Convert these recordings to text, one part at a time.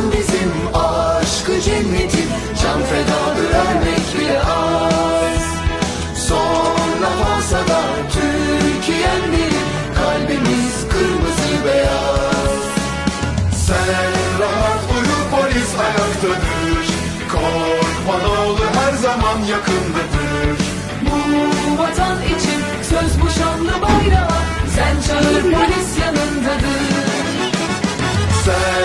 vatan bizim aşkı cenneti Can fedadır ölmek bile az Sonra olsa da Türkiye'm benim Kalbimiz kırmızı beyaz. Sen rahat uyu polis ayaktadır. Korkma ne olur her zaman yakındadır. Bu vatan için söz bu şanlı bayrağa Sen çağır polis yanındadır. Sen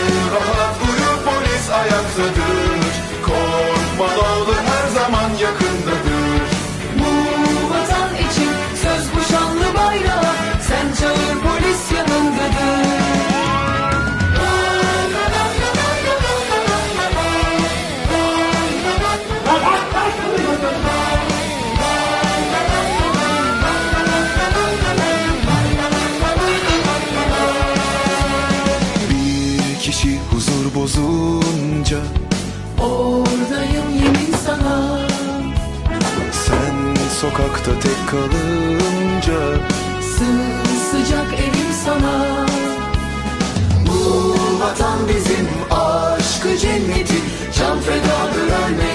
Oradayım yemin sana. Sen sokakta tek kalınca Sıcak evim sana. Bu vatan bizim aşkı cenneti. Can fedadır ölmek